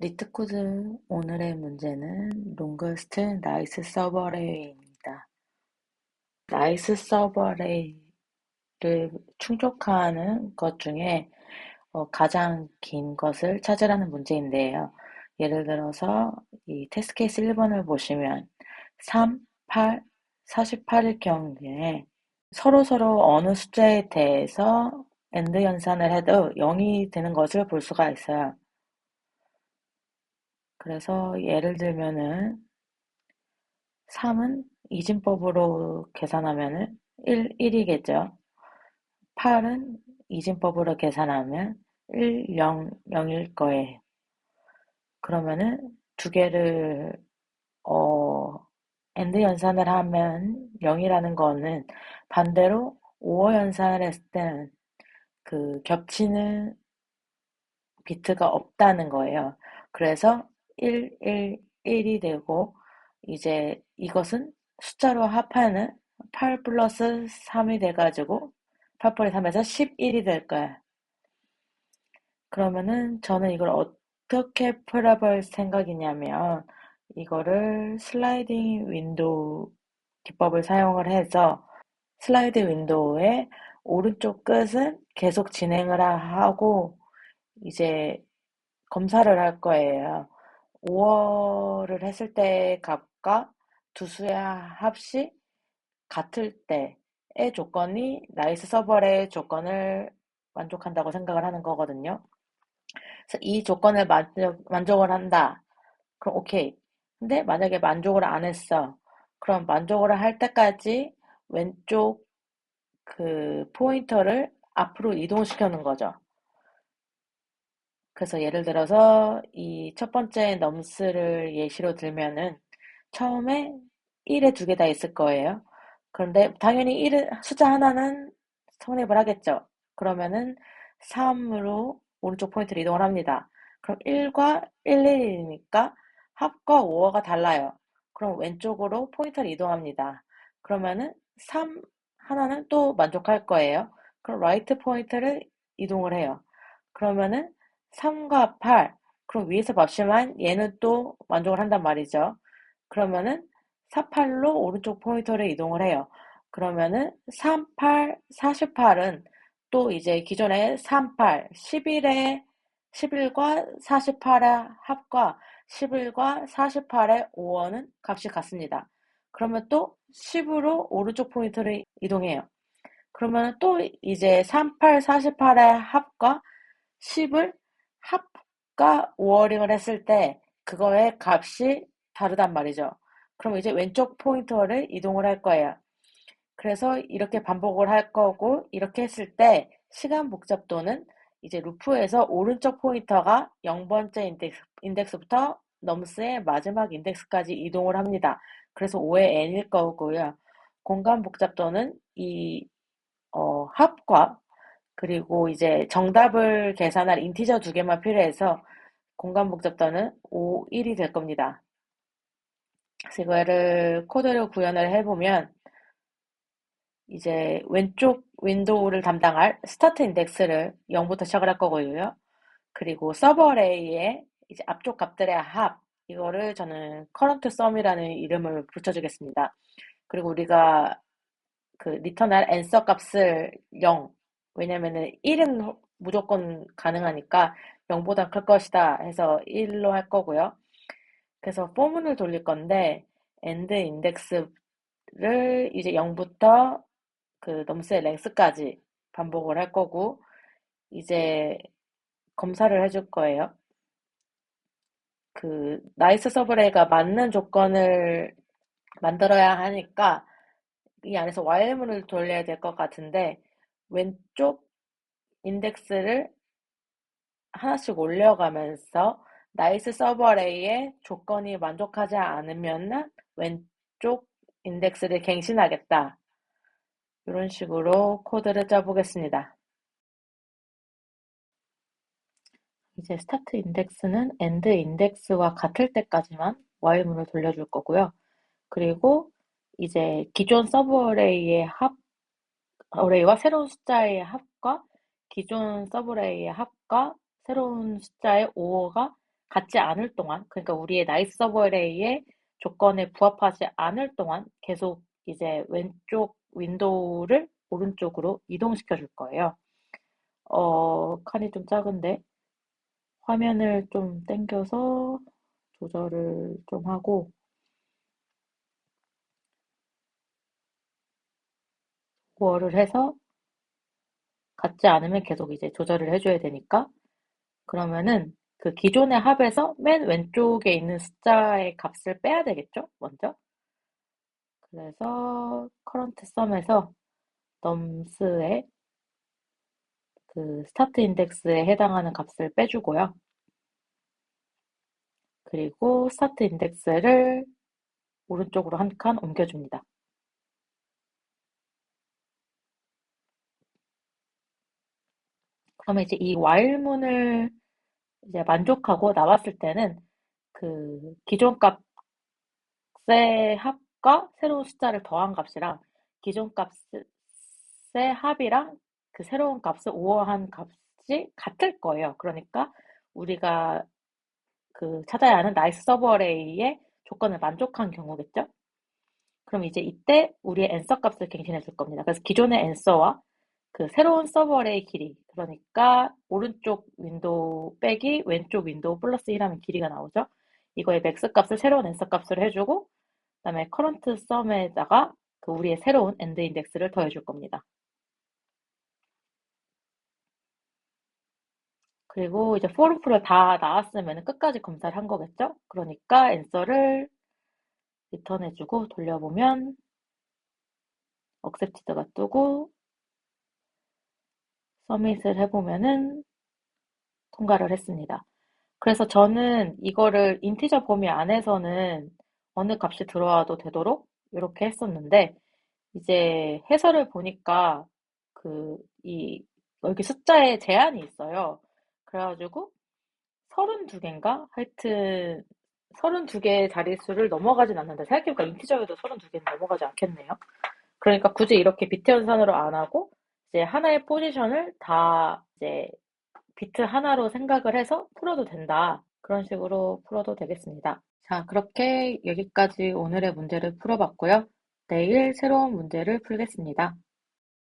리트코드 오늘의 문제는 롱거스트 나이스 서버 레이입니다. 나이스 서버 레이를 충족하는 것 중에 어, 가장 긴 것을 찾으라는 문제인데요. 예를 들어서 이 테스트 케이스 1번을 보시면 3, 8, 48일 경우에 서로 서로 어느 숫자에 대해서 엔드 연산을 해도 0이 되는 것을 볼 수가 있어요. 그래서 예를 들면은 3은 이진법으로 계산하면은 1, 1이겠죠. 8은 이진법으로 계산하면 1, 0, 0일 거예요. 그러면은 두 개를 어 엔드 연산을 하면 0이라는 거는 반대로 5어 연산을 했을 때는 그 겹치는 비트가 없다는 거예요. 그래서 1, 1, 1이 되고 이제 이것은 숫자로 합하는 8 플러스 3이 돼가지고 8 플러스 3에서 11이 될 거야. 그러면은 저는 이걸 어떻게 풀어볼 생각이냐면 이거를 슬라이딩 윈도우 기법을 사용을 해서 슬라이드 윈도우의 오른쪽 끝은 계속 진행을 하고 이제 검사를 할 거예요. 5월을 했을 때의 값과 두 수의 합이 같을 때의 조건이 나이스 서버의 조건을 만족한다고 생각을 하는 거거든요. 그래서 이 조건을 만족, 만족을 한다. 그럼 오케이. 근데 만약에 만족을 안 했어. 그럼 만족을 할 때까지 왼쪽 그 포인터를 앞으로 이동시켜는 거죠. 그래서 예를 들어서 이 첫 번째 넘스를 예시로 들면은 처음에 1에 두 개 다 있을 거예요. 그런데 당연히 1 숫자 하나는 성립을 하겠죠. 그러면은 3으로 오른쪽 포인트를 이동을 합니다. 그럼 1과 1, 1이니까 합과 5어가 달라요. 그럼 왼쪽으로 포인터를 이동합니다. 그러면은 3 하나는 또 만족할 거예요. 그럼 라이트 포인트를 이동을 해요. 그러면은 3과 8. 그럼 위에서 봤지만 얘는 또 만족을 한단 말이죠. 그러면은 4, 8로 오른쪽 포인터를 이동을 해요. 그러면은 3, 8, 48은 또 이제 기존에 3, 8, 11에 11과 48의 합과 11과 48의 5원은 값이 같습니다. 그러면 또 10으로 오른쪽 포인터를 이동해요. 그러면 또 이제 3, 8, 48의 합과 10을 합과 워링을 했을 때 그거의 값이 다르단 말이죠. 그럼 이제 왼쪽 포인터를 이동을 할 거예요. 그래서 이렇게 반복을 할 거고 이렇게 했을 때 시간 복잡도는 이제 루프에서 오른쪽 포인터가 0번째 인덱스, 인덱스부터 넘스의 마지막 인덱스까지 이동을 합니다. 그래서 5의 n일 거고요. 공간 복잡도는 이 어, 합과 그리고 이제 정답을 계산할 인티저 두 개만 필요해서 공간 복잡도는 5, 1이 될 겁니다. 이거를 코드를 구현을 해보면 이제 왼쪽 윈도우를 담당할 스타트 인덱스를 0부터 시작을 할 거고요. 그리고 서버 레이의 이제 앞쪽 값들의 합 이거를 저는 current sum이라는 이름을 붙여주겠습니다. 그리고 우리가 그 리턴할 answer 값을 0 왜냐면은 1은 무조건 가능하니까 0보다 클 것이다 해서 1로 할 거고요. 그래서 포문을 돌릴 건데 end index를 이제 0부터 그 넘스의 랭스까지 반복을 할 거고 이제 검사를 해줄 거예요. 그 나이스 서브레이가 맞는 조건을 만들어야 하니까 이 안에서 while문을 돌려야 될 것 같은데 왼쪽 인덱스를 하나씩 올려가면서 나이스 서버레이의 조건이 만족하지 않으면 왼쪽 인덱스를 갱신하겠다. 이런 식으로 코드를 짜보겠습니다. 이제 스타트 인덱스는 엔드 인덱스와 같을 때까지만 while문을 돌려줄 거고요. 그리고 이제 기존 서브레이의 합 어레이와 새로운 숫자의 합과 기존 서브레이의 합과 새로운 숫자의 5가 갖지 않을 동안, 그러니까 우리의 나이스 서버 어레이의 조건에 부합하지 않을 동안 계속 이제 왼쪽 윈도우를 오른쪽으로 이동시켜 줄 거예요. 어, 칸이 좀 작은데 화면을 좀 당겨서 조절을 좀 하고 월을 해서 같지 않으면 계속 이제 조절을 해줘야 되니까 그러면은 그 기존의 합에서 맨 왼쪽에 있는 숫자의 값을 빼야 되겠죠? 먼저. 그래서 current sum에서 nums의 그 스타트 인덱스에 해당하는 값을 빼주고요. 그리고 스타트 인덱스를 오른쪽으로 한 칸 옮겨줍니다. 그러면 이제 이 while문을 이제 만족하고 나왔을 때는 그 기존 값의 합과 새로운 숫자를 더한 값이랑 기존 값의 합이랑 그 새로운 값을 오어한 값이 같을 거예요. 그러니까 우리가 그 찾아야 하는 나이스 서버 어레이의 조건을 만족한 경우겠죠? 그럼 이제 이때 우리의 앤서 값을 갱신해 줄 겁니다. 그래서 기존의 앤서와 그 새로운 서버의 길이 그러니까 오른쪽 윈도우 빼기 왼쪽 윈도우 플러스 1 하면 길이가 나오죠. 이거의 맥스 값을 새로운 앤서 값을 해주고 그다음에 커런트 썸에다가 그 우리의 새로운 엔드 인덱스를 더해줄 겁니다. 그리고 이제 포르프를 다 나왔으면 끝까지 검사를 한 거겠죠? 그러니까 앤서를 리턴해주고 돌려보면 억셉티드가 뜨고 서밋을 해보면은 통과를 했습니다. 그래서 저는 이거를 인티저 범위 안에서는 어느 값이 들어와도 되도록 이렇게 했었는데 이제 해설을 보니까 그 이 여기 숫자에 제한이 있어요. 그래가지고 32개인가? 하여튼 32개의 자릿수를 넘어가진 않는다. 생각해보니까 인티저에도 32개는 넘어가지 않겠네요. 그러니까 굳이 이렇게 비트 연산으로 안 하고 이제 하나의 포지션을 다 이제 비트 하나로 생각을 해서 풀어도 된다. 그런 식으로 풀어도 되겠습니다. 자, 그렇게 여기까지 오늘의 문제를 풀어봤고요. 내일 새로운 문제를 풀겠습니다.